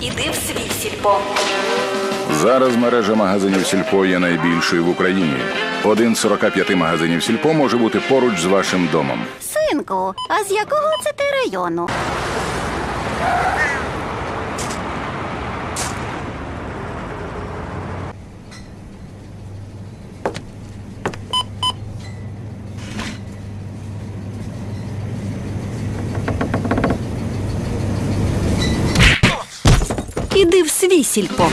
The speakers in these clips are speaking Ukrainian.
Іди в свій сільпо. Зараз мережа магазинів Сільпо є найбільшою в Україні. Один з 45 магазинів Сільпо може бути поруч з вашим домом. Синку, а з якого це ти району? Іди в свій сільпо.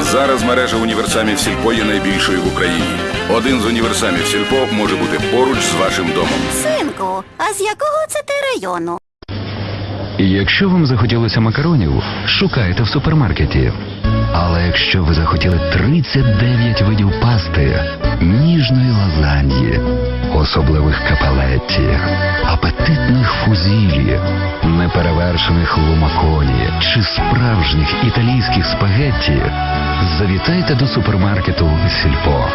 Зараз мережа універсамів Сільпо є найбільшою в Україні. Один з універсамів Сільпо може бути поруч з вашим домом. Синку, а з якого це ти району? Якщо вам захотілося макаронів, шукайте в супермаркеті. Але якщо ви захотіли 39 видів пасти, ніжної лазаньї, особливих капелетті, фузілі, неперевершених лумаконі чи справжніх італійських спагетті, завітайте до супермаркету Сільпо.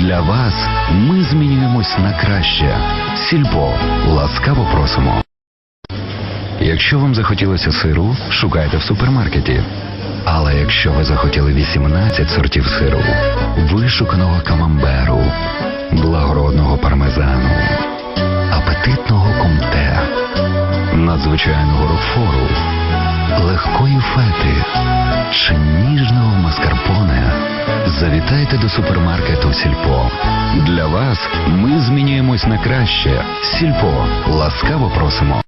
Для вас ми змінюємось на краще. Сільпо. Ласкаво просимо. Якщо вам захотілося сиру, шукайте в супермаркеті. Але якщо ви захотіли 18 сортів сиру, вишуканого камамберу, благородного пармезану, надзвичайного рокфору, легкої фети чи ніжного маскарпоне, завітайте до супермаркету Сільпо. Для вас ми змінюємось на краще. Сільпо. Ласкаво просимо.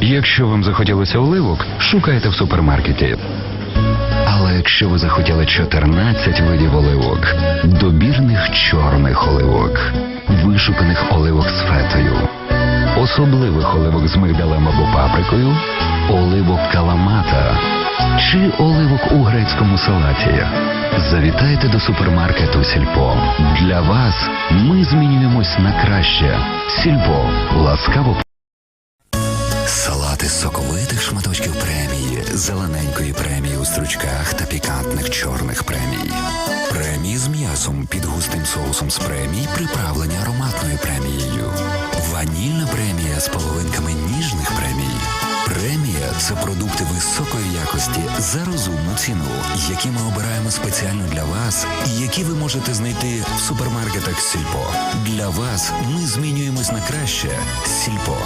Якщо вам захотілося оливок, шукайте в супермаркеті. Але якщо ви захотіли 14 видів оливок, добірних чорних оливок, вишуканих оливок фетою, особливих оливок з мигдалем або паприкою, оливок каламата чи оливок у грецькому салаті, завітайте до супермаркету Сільпо. Для вас ми змінюємось на краще. Сільпо ласкаво Салати з соковитих шматочків премії, зелененької премії у стручках та пікантних чорних премій. Премії з м'ясом під густим соусом з премій, приправлені ароматною премією. Це продукти високої якості за розумну ціну, які ми обираємо спеціально для вас і які ви можете знайти в супермаркетах Сільпо. Для вас ми змінюємось на краще. Сільпо.